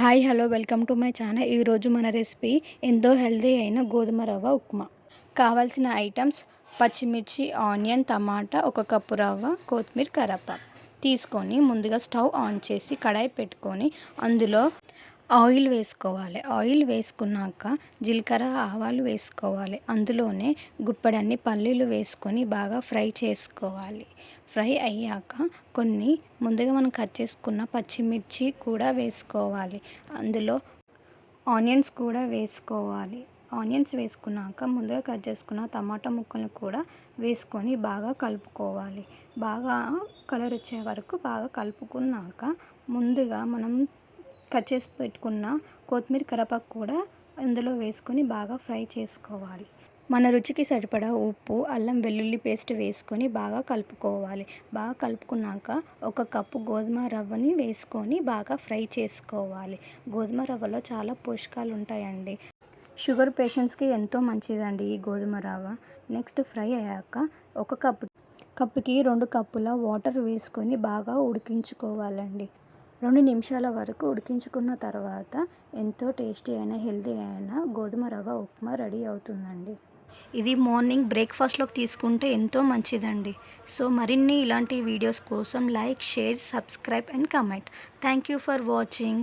Hi hello welcome to my channel. ఈరోజు మన recipe ఎంతో హెల్దీ అయిన గోధుమ రవ్వ ఉప్మా. కావాల్సిన ఐటమ్స్ పచ్చిమిర్చి ఆనియన్ టమాటా ఒక కప్పు రవ్వ కొత్తిమీర కరప తీసుకొని ముందుగా స్టవ్ ఆన్ చేసి కడాయి పెట్టుకొని అందులో ఆయిల్ వేసుకోవాలి. ఆయిల్ వేసుకున్నాక జీలకర్ర ఆవాలు వేసుకోవాలి. అందులోనే గుప్పడన్ని పల్లీలు వేసుకొని బాగా ఫ్రై చేసుకోవాలి. ఫ్రై అయ్యాక కొన్ని ముందుగా మనం కట్ చేసుకున్న పచ్చిమిర్చి కూడా వేసుకోవాలి. అందులో ఆనియన్స్ కూడా వేసుకోవాలి. ఆనియన్స్ వేసుకున్నాక ముందుగా కట్ చేసుకున్న టమాటా ముక్కలను కూడా వేసుకొని బాగా కలుపుకోవాలి. బాగా కలర్ వచ్చే వరకు బాగా కలుపుకున్నాక ముందుగా మనం కట్ చేసి పెట్టుకున్న కొత్తిమీర కరపాకు కూడా ఇందులో వేసుకొని బాగా ఫ్రై చేసుకోవాలి. మన రుచికి సరిపడా ఉప్పు అల్లం వెల్లుల్లి పేస్ట్ వేసుకొని బాగా కలుపుకోవాలి. బాగా కలుపుకున్నాక ఒక కప్పు గోధుమ రవ్వని వేసుకొని బాగా ఫ్రై చేసుకోవాలి. గోధుమ రవ్వలో చాలా పోషకాలు ఉంటాయండి. షుగర్ పేషెంట్స్కి ఎంతో మంచిదండి ఈ గోధుమ రవ్వ. నెక్స్ట్ ఫ్రై అయ్యాక ఒక కప్పు కప్పుకి రెండు కప్పుల వాటర్ వేసుకొని బాగా ఉడికించుకోవాలండి. రెండు నిమిషాల వరకు ఉడికించుకున్న తర్వాత ఎంతో టేస్టీ అయిన హెల్తీ అయిన గోధుమ రవ్వ ఉప్మా రెడీ అవుతుందండి. ఇది మార్నింగ్ బ్రేక్ఫాస్ట్లోకి తీసుకుంటే ఎంతో మంచిదండి. సో మరిన్ని ఇలాంటి వీడియోస్ కోసం like share subscribe and comment. Thank you for watching.